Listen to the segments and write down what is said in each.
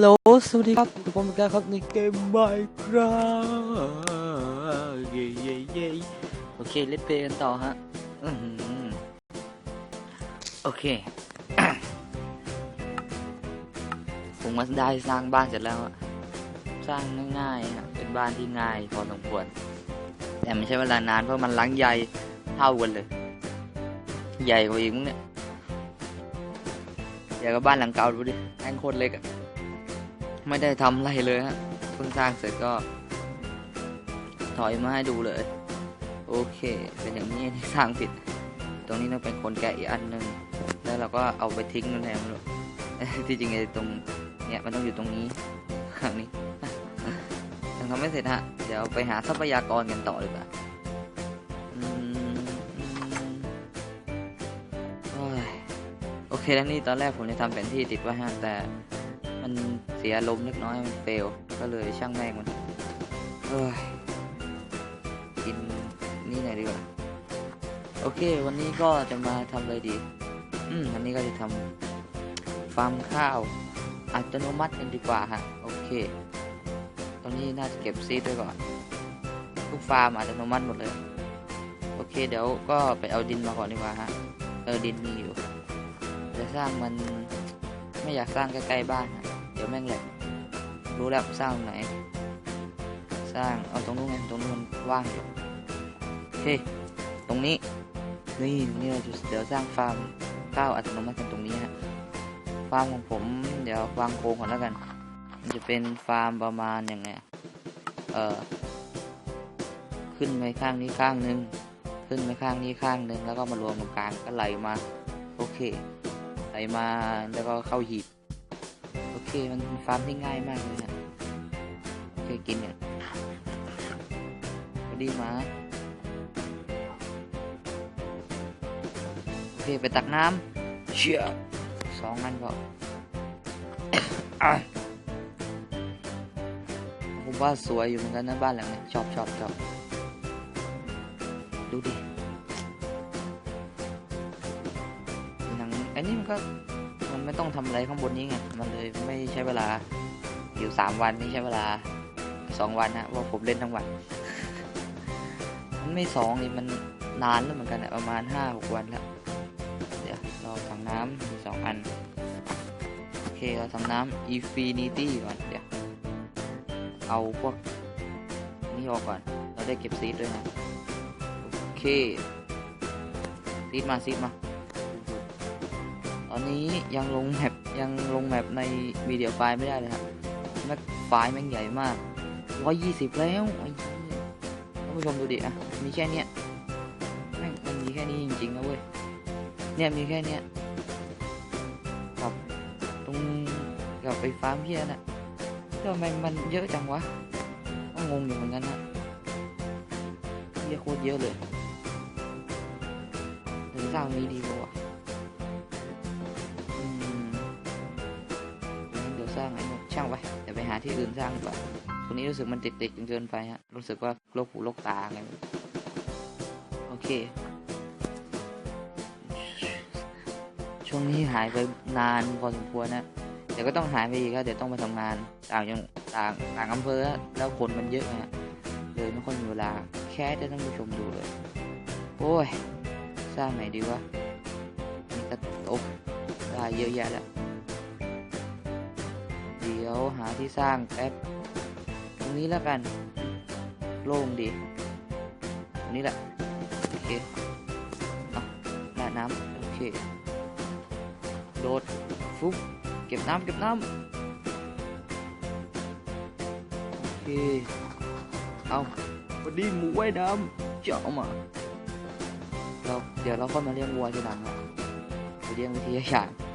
โหลสวัสดีครับทุกคนมือนกันครับในเกม Minecraft เย้เย้เย้โอเคเล่นเพลกันต่อฮะโอเค ผมมาได้สร้างบ้านเสร็จแล้วอะสร้างง่ายๆฮะเป็นบ้านที่ง่ายพอสมควร แต่ไม่ใช่เวลานานเพราะมันหลังใหญ่เท่ากันเลย ใหญ่กว่าอีกมั้งเนี่ยใหญ่กว่าบ้านหลังเก่าดูดิแม่งโคตรเล็กอะ ไม่ได้ทำอะไรเลยฮะเพิ่งสร้างเสร็จก็ ถอยมาให้ดูเลย โอเค เป็นอย่างนี้ที่สร้างผิด ตรงนี้ต้องเป็นคนแกะอีกอันหนึ่งแล้วเราก็เอาไปทิ้งนั่นแหละไม่รู้ที่จริงไอ้ตรงเนี่ยมันต้องอยู่ตรงนี้ข้างนี้ยังทำไม่เสร็จฮะเดี๋ยวไปหาทรัพยากรกันต่อดีกว่าอืมอืมโอ้ยโอเคแล้วนี่ตอนแรกผมจะทำแผนที่ติดไว้ฮะแต่ มันเสียลมเล็กน้อยมันเฟลก็เลยช่างแม่งมันเอ้ยกินนี่หน่อยดีกว่าโอเค วันนี้ก็จะมาทำอะไรดี อืมวันนี้ก็จะทำฟาร์มข้าว อัตโนมัติกันดีกว่าฮะโอเค ตอนนี้น่าจะเก็บซีดไว้ก่อนทุกฟาร์มอัตโนมัติหมดเลย โอเค เดี๋ยวก็ไปเอาดินมาก่อนดีกว่าฮะเออดินมีอยู่จะสร้างมันไม่อยากสร้างใกล้ๆบ้านอะ แม่งแหลกรู้แล้วสร้างไหน สร้างเอาตรงนู้นไงตรงนู้นว่างอยู่โอเคตรงนี้นี่นี้เราจะเดี๋ยวสร้างฟาร์มข้าวอัตโนมัติกันตรงนี้ฮะฟาร์มของผมเดี๋ยววางโครงก่อนแล้วกัน มันจะเป็นฟาร์มประมาณยังไงเออขึ้นไปข้างนี้ข้างหนึงขึ้นไปข้างนี้ข้างหนึงแล้วก็มารวมตรงกลางก็ไหลมา โอเค ไหลมาแล้วก็เข้าหีบ เคมันฟาร์มที่ง่ายมากเลยฮะโอเคกินกันสวัสดีมาโอเคไปตักน้ำเชี่ยสองอันก็อะผมว่าสวยอยู่เหมือนกันนะบ้านหลังนี้ชอบชอบชอบดูดิหนังอันนี้มันก็ ต้องทำอะไรข้างบนนี้ไง มันเลยไม่ใช้เวลา อยู่สามวันนี่ใช้เวลาสองวันนะเพราผมเล่นทั้งวัน มันไม่สองนี่มันนานแล้วเหมือนกันอะประมาณห้าหกวันแล้ว เดี๋ยวเราถังน้ำมีสองอัน โอเคเราทำน้ำ Infinity ก่อนเดี๋ยว เอาพวกนี่ออกก่อน เราได้เก็บซีดด้วยนะ โอเค ซีดมาซีดมา อนนี้ยังลงแมปยังลงแมปในวิดีโอไฟล์ไม่ได้เลยครับแมปไฟล์แม่งใหญ่มากร้อยยี่สิบแล้วท่านผู้ชมดูดิอะมีแค่เนี้ยแม่งมันมีแค่นี้จริงๆนะเว้ยเนี่ยมีแค่เนี้ยกับตรงกับไปฟาร์มเพียน่ะทำไมมันเยอะจังวะก็งงอยู่เหมือนกันนะเยอะโคตรเยอะเลยหรือสร้างนี้ดีกว่า ที่อื่นสร้างดีกว่าตรงนี้รู้สึกมันติดๆจนเกินไปฮะรู้สึกว่าโรคหูโรคตาไงโอเค ช่วงนี้หายไปนานพอสมควรนะเดี๋ยวก็ต้องหายไปอีกครับเดี๋ยวต้องไปทำงานต่างจังต่างต่างอำเภอแล้วคนมันเยอะฮะเลยไม่ค่อยมีเวลาแค่จะท่านผู้ชมดูเลย โอ้ยสร้างไหนดีวะนี่ก็โอ้ได้เยอะแยะแล้ว ดี๋ยวหาที่สร้างแป๊บตรงนี้แล้วกัน โล่งดีตรงนี้แหละ โอเคอะน้ำโอเคโดดฟุบเก็บน้ำเก็บน้ำโอเคเอาพอดีหมูไว้น้ำเจาะมาเราเดี๋ยวเราค่อยมาเลี้ยงวัวทีหลังครับไปเลี้ยงวิทยาศาสตร์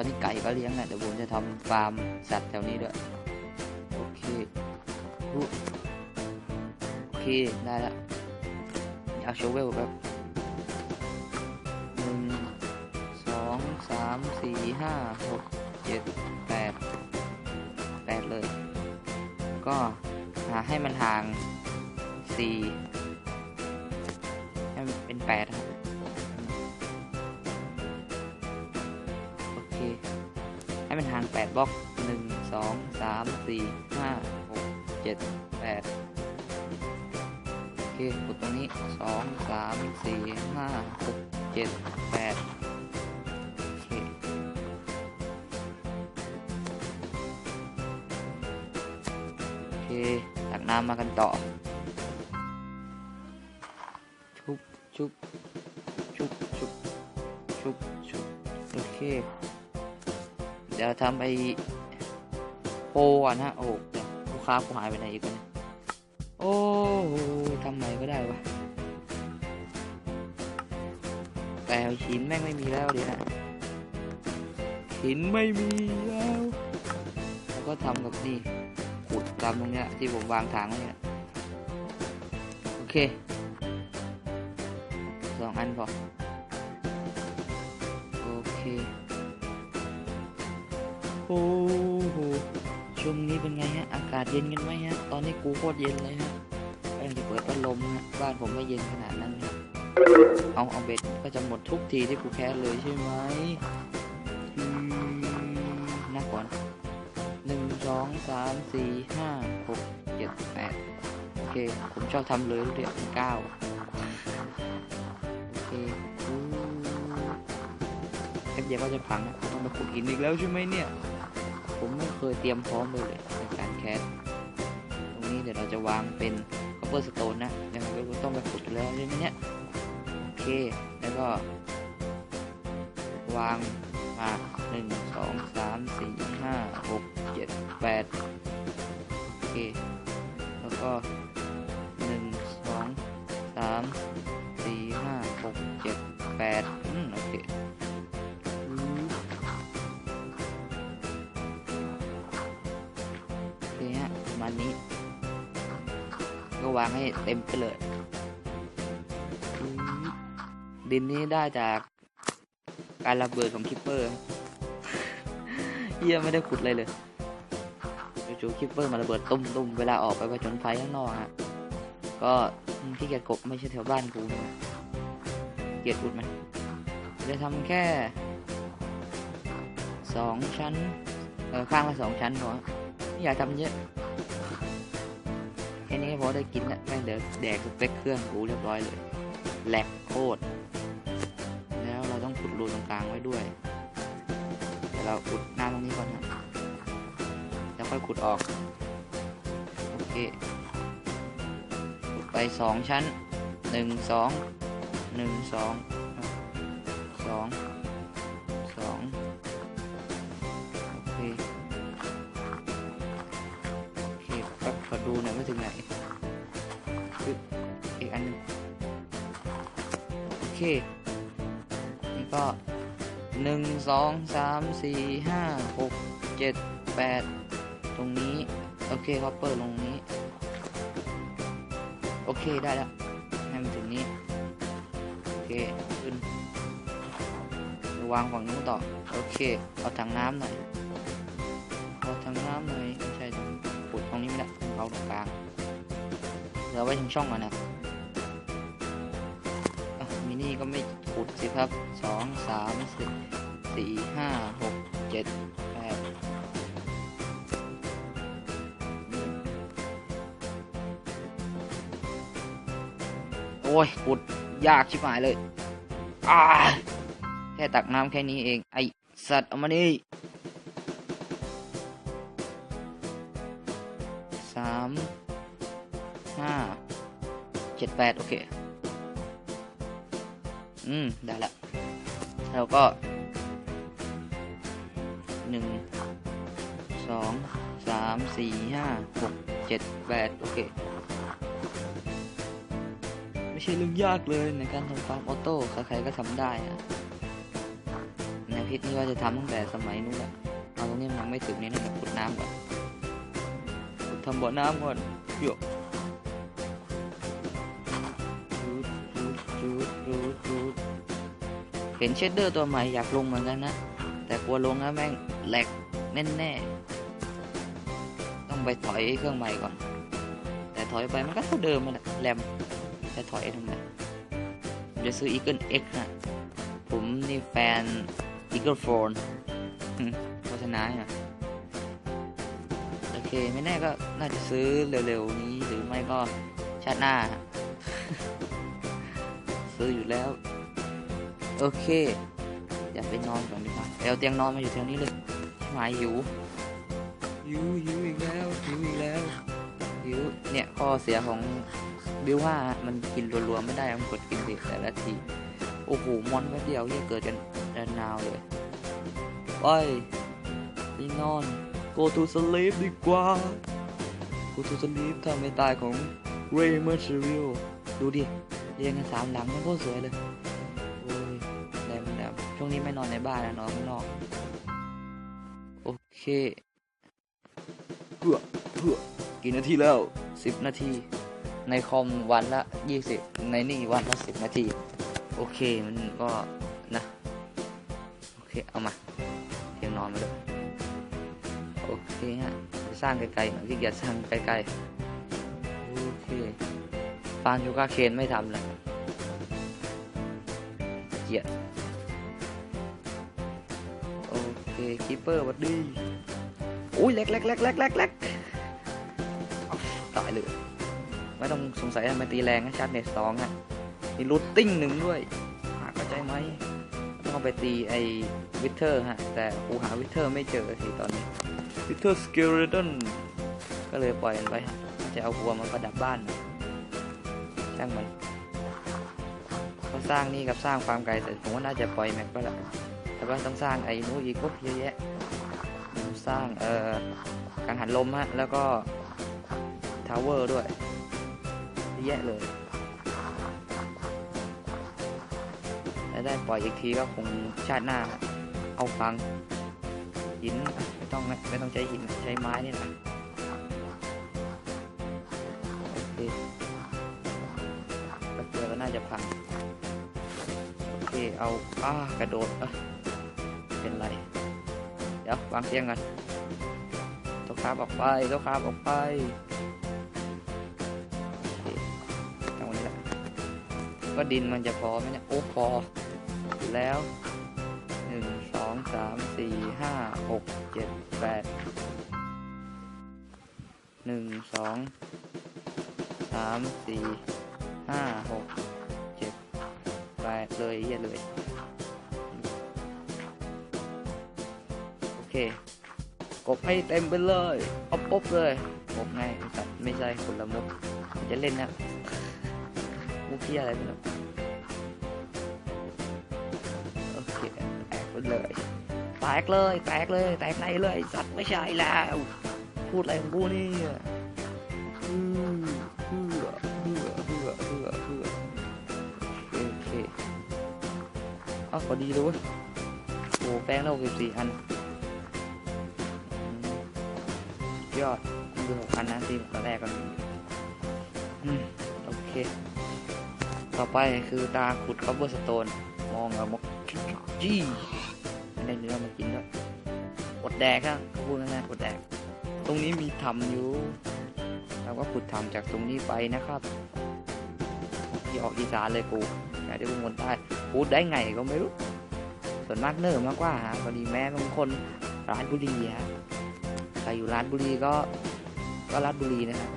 อนนี้ไก่ก็เลี้ยงอะเดี๋ยวผมจะทำฟาร์มสัตว์แถวนี้ด้วย โอเคโอเค ได้แล้วเอาโชเวลแบบหนึ่งสองสามสี่ห้าหกเจ็ดแปดแปดเลย ก็หาให้มันห่างสี่ให้มันเป็นแปด ครับโอเคให้มันห่ง8บล็องสามสี่ห้าหกเจ็ดแปดโอเคกดตรงนี้สองสามสี่ห้าหกเจ็ดแปดโอเคตักน้ำมากันต่อ ชุบชุบชุบชุบชุบชุบโอเค เดี๋ยวทำไอโปรก่อนนะโอ้โหเดี๋ยวลูกค้ากูหายไปไหนอีกวะเนี่ยโอ้โหทำไงก็ได้วะแต่หินแม่งไม่มีแล้วดินะหินไม่มีแล้วแล้วก็ทำกับนี่ขุดตามตรงเนี้ยที่ผมวางทางไว้เนี่ยโอเคสองอันพอโอเค ช่วงนี้เป็นไงฮะ อากาศเย็นกันไหมฮะ ตอนนี้กูโคตรเย็นเลยฮะกำลังจะเปิดพัดลมฮะ บ้านผมไม่เย็นขนาดนั้นครับเอาเอาเบ็ดก็จะหมดทุกทีที่กูแคสเลยใช่ไหมนับก่อนหนึ่งสองสามสี่ห้าหกเจ็ดแปดโอเค ผมชอบทำเลยเดียวเป็นเก้าโอเคอู้แค่เดียวก็จะพังนะต้องมาขุดหินอีกแล้วใช่ไหมเนี่ย ผมไม่เคยเตรียมพร้อมเลยเลยในการแคสตรงนี้เดี๋ยวเราจะวางเป็นคัพเปอร์สโตนะยังไม่รู้ต้องไปขุดแล้วเรื่องนี้โอเค แล้วก็ วางาณนี้ก็วางให้เต็มไปเลย ดินนี้ได้จากการระเบิดของคิปเปอร์เฮียไม่ได้ขุดเลยเลยจู่ๆคิปเปอร์มาระเบิดตุ้มตุ้มเวลาออกไปผจญภัยข้างนอกฮะก็ที่เกียจกบไม่ใช่แถวบ้านกูนะเกียจขุดมันจะทำแค่สองชั้นเออข้างละสองชั้นพอไม่อยากทำเยอะ อได้กินแล้วแม่งเดี๋ยวแดกสเปคเครื่องกูเรียบร้อยเลยแหลกโคตร แล้วเราต้องขุดรูตรงกลางไว้ด้วย เดี๋ยวเราขุดหน้าตรงนี้ก่อนนะแล้วค่อยขุดออก โอเค ขุดไปสองชั้นหนึ่งสองหนึ่งสองสอง ก็หนึ่งสองสามสี่ห้าหกเจ็ดแปดตรงนี้ โอเคคอปเปอร์ตรงนี้ โอเคได้แล้ว ให้มันถึงนี้ โอเค ขึ้นวางฝั่งนู้นต่อ โอเค เอาถังน้ำหน่อย เอาถังน้ำหน่อยไม่ใช่ตรงขุดตรงนี้ไม่ได้เอาตรงกลางเดี๋ยวไว้ถึงช่องก่อนนะมินี่ก็ไม่ ขุดสิครับสองสามสี่สี่ห้าหกเจ็ดแปดโอ้ยขุดยากชิบหายเลยอ่าแค่ตักน้ำแค่นี้เอง ไอสัตว์เอามานี่สามห้าเจ็ดแปดโอเค อืม ได้ละแล้วก็หนึ่งสองสามสี่ห้าหกเจ็ดแปดโอเค ไม่ใช่เรื่องยากเลยในการทำฟาร์มออโต้ใครๆก็ทำได้อะในพิษนี่ว่าจะทำตั้งแต่สมัยนู้นแหละเอาตรงนี้มันยังไม่ถึงนี่นะขุดน้ำก่อนขุดทำบ่อน้ำก่อนโยก เห็นเชดเดอร์ตัวใหม่อยากลงเหมือนกันนะ แต่กลัวลงแล้วแม่งแหลกแน่แน่ต้องไปถอยเครื่องใหม่ก่อน แต่ถอยไปมันก็เท่าเดิมมันแหละแรมจะถอยทำไมจะซื้อ Eagle X ฮะผมนี่แฟน Eagle Phone โฆษณาอะเคไม่แน่ก็น่าจะซื้อเร็วๆนี้หรือไม่ก็ชาติหน้า ซื้ออยู่แล้ว โอเคอยากไปนอนก่อนดีกว่าเอาเตียงนอนมาอยู่แถวนี้เลยหมายหิวหิวหิวอีกแล้วหิวอีกแล้วหิวเนี่ยข้อเสียของบิวว่ามันกินรัวๆไม่ได้มันกดกินสิแต่ละทีโอ้โหมอนแป๊บเดียวเหียเกิดกันระนาวเลยไปไปนอน go to sleep ดีกว่า go to sleep ถ้าไม่ตายของ Ray m e r c u r i o ดูดิเรียงกันสามหลังมันโคตรสวยเลย งนี้ไม่นอนในบ้านนะนอนข้างนอก โอเคเพื่อเพื่อกี่นาทีแล้วสิบนาที ในคอมวันละยี่สิบในนี่วันละสิบนาที โอเคมันก็นะ โอเค เอามาเตียงนอนมาเลยโอเคฮะจะสร้างไกลๆหน่อยที่เกียจสร้างไกลๆ โอเคฟานชูการ์เคนไม่ทำแล้วเกลียด คคีเปอร์วัดดีอุ้ยเล็กเล็กเล็กเล็กเล็กเล็กตายเลย ไม่ต้องสงสัยทำไมตีแรงนะชาร์จเน็ตสองฮะมีรูทติ้งหนึ่งด้วยหาเข้าใจไหมต้องไปตีไอ้วิเทอร์ฮะ แต่กูหาวิเทอร์ไม่เจอสิตอนนี้วิเทอร์สเกเลตันก็เลยปล่อยมันไปฮะจะเอาหัวมันประดับบ้านช่างมันเขาสร้างนี่กับสร้างฟาร์มไก่แต่ผมว่าน่าจะปล่อยแม็กก็แล้ว แต่ว่าต้องสร้างไอ้นู้นอีกก็เยอะแยะสร้างเอ่อกังหันลมฮะแล้วก็ทาวเวอร์ด้วยเยอะแยะเลยแล้วได้ปล่อยอีกทีก็คงชาติหน้า เอาฟังหินไม่ต้องไม่ต้องใช้หินใช้ไม้นี่แหละโอเคก็เจอก็น่าจะพังโอเคเอาอ้ากระโดดเอะ เป็นไร เดี๋ยววางเตียงกันตัวคาบออกไปตัวคาบออกไปจังหวะนี้แหละก็ดินมันจะพอไหมเนี่ย โอ้พอ แล้วหนึ่งสองสามสี่ห้าหกเจ็ดแปดหนึ่งสองสามสี่ห้าหกเจ็ดแปดเลยเหี้ยเลย กบให้เต็มไปเลยเอาปุ๊บเลยกบไงไอ้สัตว์ไม่ใช่คนละมุกจะเล่นนะมุกที่อะไรไม่รู้โอเคแตกไปเลยแตกเลยแตกเลยแตกในเลยสัตว์ไม่ใช่แล้วพูดอะไรของกูนี่ฮือฮือฮือฮือฮือฮือโอเคอ้าวพอดีเลยเว้ยโอ้แป้งเราสิบสี่อัน ยอดดูหกอันนะทีตอนแรกกันอืมโอเค ต่อไปคือตาขุดคอ b เบอร์สโตน มองเอามกจี้ไม่ได้เนื้อมากินด้วยอดแดกครับเขาพูดง่ายๆอดแดก ตรงนี้มีทำอยู่เราก็ขุดทำจากตรงนี้ไปนะครับที่ออกอีสานเลยกูอยากจะพูดคนใต้พูดได้ไงก็ไม่รู้ ส่วนมากเนิ่มมากกว่าฮะพอดีแม่เป็นคนร้านบุรีฮะ ครอยู่ร้านบุรีก็ก็ร้านบุรีนะครับ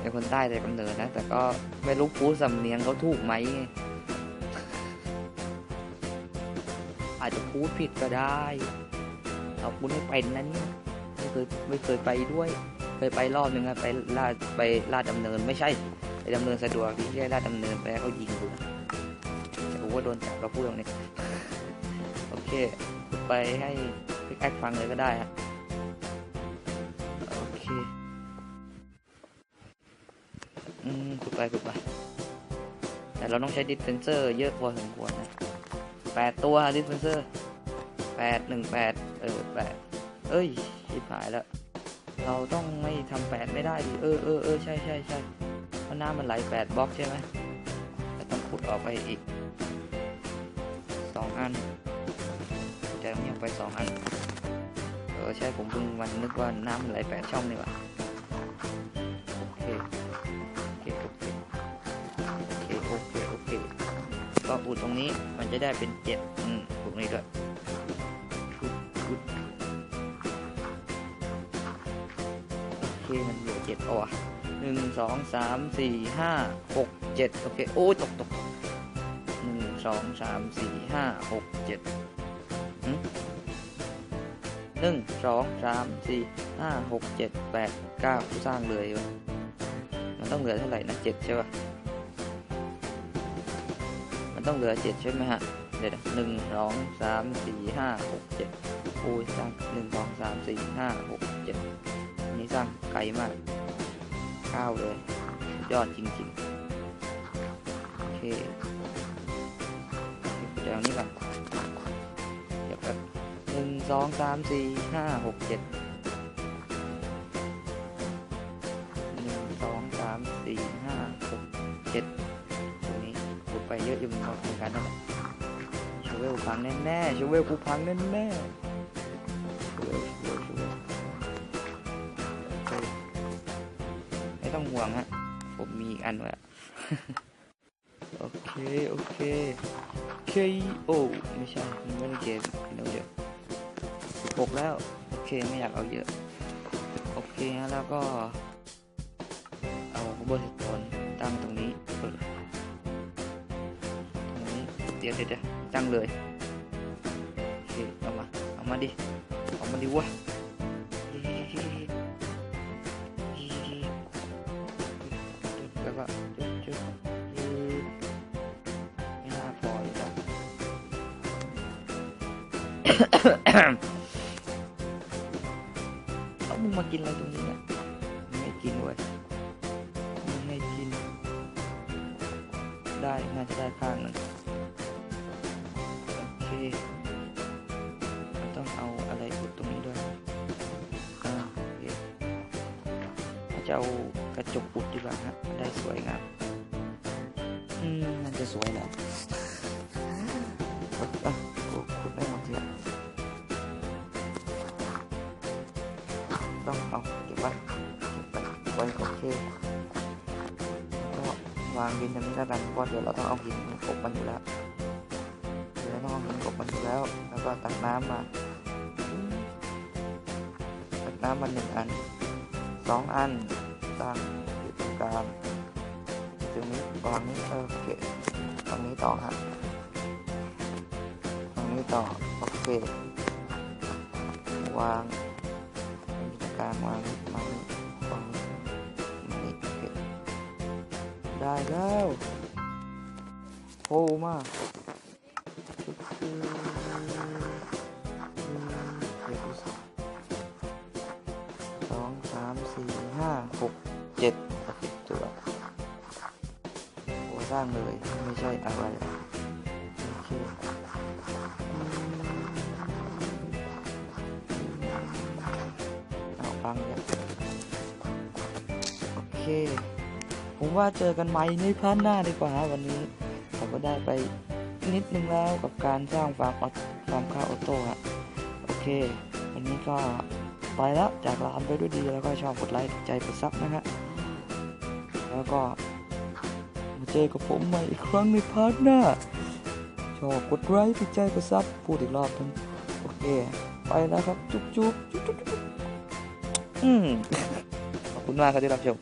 เป็นคนใต้แต่กำเนิดนะ แต่ก็ไม่รู้พูดสำเนียงเขาถูกไหม อาจจะพูดผิดก็ได้เราพูดไม่เป็นนะนี่ไม่เคยไม่เคยไปด้วย เคยไปรอบหนึ่งอะไปลาดไปลาดดำเนินไม่ใช่ ไปดำเนินสะดวกที่ใช่ลาดดำเนินไปเขายิงกูนะแต่กูว่าโดนจับเราพูดตรงนี้โอเค ไปให้ พี่แอคฟังเลยก็ได้ฮะโอเคอืมขุดไปขุดไปแต่เราต้องใช้ดิสเพนเซอร์เยอะพอสมควรนะแปดตัวดิสเพนเซอร์แปดหนึ่งแปดเออแปดเอ้ยชิบหายแล้ว เราต้องไม่ทำแปดไม่ได้ดิเออเออเออใช่ใช่ใช่เพราะน้ำมันไหลแปดบล็อกใช่ไหมแต่ต้องขุดออกไปอีกสองอันจะมีออกไปสองอัน อใช่ผมเพิ่งวันนึกว่าน้ำไหลแปดช่องนี่หว่าโอเคโอเคโอเคโอเคโอเคโอเคก็อุดตรงนี้มันจะได้เป็นเจ็ดอืมตรงนี้ด้วยอุดอุดเหลือาวะหนึ่งสองสามสี่ห้าหกเจ็ดโอเคโอ้ตกตกหนึ่งสองสามสี่ห้าหกเจ็ดหึ หนึ่งสองสามสี่ห้าหกเจ็ดแปดเก้าสร้างเลยวะมันต้องเหลือเท่าไหร่นะเจ็ดใช่ปะมันต้องเหลือเจ็ดใช่ไหมฮะเดี๋ยวหนึ่งสองสามสี่ห้าหกเจ็ดโอ้สร้างหนึ่งสองสามสี่ห้าหกเจ็ดอันนี้สร้างไกลมากเก้าเลยสุดยอดจริง ๆ สองสามสี่ห้าหกเจ็ดหนึ่งสองสามสี่ห้าหกเจ็ดตรงนี้หลุดไปเยอะอยู่เหมือนกันนั่นแหละชูเวลพังแน่ๆชูเวลกูพังแน่ๆชูเวลชูเวลชูเวลไม่ต้องห่วงฮะผมมีอันไว้อะโอเค โอเค KO ไม่ใช่นไม่ได้เกมเดี๋ยว เดี๋ยวหกแล้ว โอเคไม่อยากเอาเยอะ โอเคฮะแล้วก็ เอาเบอร์สโตนตั้งตรงนี้เออตรงนี้เดี๋ยวเดี๋ยวเดี๋ยวตั้งเลยโอเคเอามาเอามาดิเอามาดิวะแล้วก็จุ๊บจุ๊บไม่น่าพอเลยครับ จกอุดดีกว่าฮะได้สวยงามอืมน่าจะสวยแหละขุดอะขุดขุดได้หมดเลยต้องเอาเก็บไว้เก็บไว้ไว้โอเคก็วางดินตรงนี้แล้วกันเพราะเดี๋ยวเราต้องเอาหินกบมันอยู่แล้วเดี๋ยวต้องเอาหินกบมันอยู่แล้ว แล้วก็ตักน้ำมาตักน้ำมาหนึ่งอันสองอัน ตั้งอยู่ตรงกลางตรงนี้วางนี้โอเคตรงนี้ต่อฮะตรงนี้ต่อโอเควางตรงกลางวางวางวางนี้วางนี้โอเคได้แล้วโอ้มากางเลย ไม่ใช่อะไรโอเคเอาฟังเนี่ยโอเค ผมว่าเจอกันใหม่ในพาร์ทหน้าดีกว่าฮะวันนี้ผมก็ได้ไปนิดนึงแล้วกับการสร้างฟาร์มออฟาร์มข้าวออโต้ฮะโอเค วันนี้ก็ไปแล้วจากลานไปด้วยดีแล้วก็ชอบกดไลค์ใจกดซับนะฮะแล้วก็ เจอกับผมใหม่อีกครั้งในพาร์ทหน้า ชอบกดไลค์ถูกใจกดซับพูดอีกรอบนึงโอเค ไปแล้วครับ จุ๊บจุ๊บจุ๊บจุ๊บอืมขอบคุณมากครับที่รับชม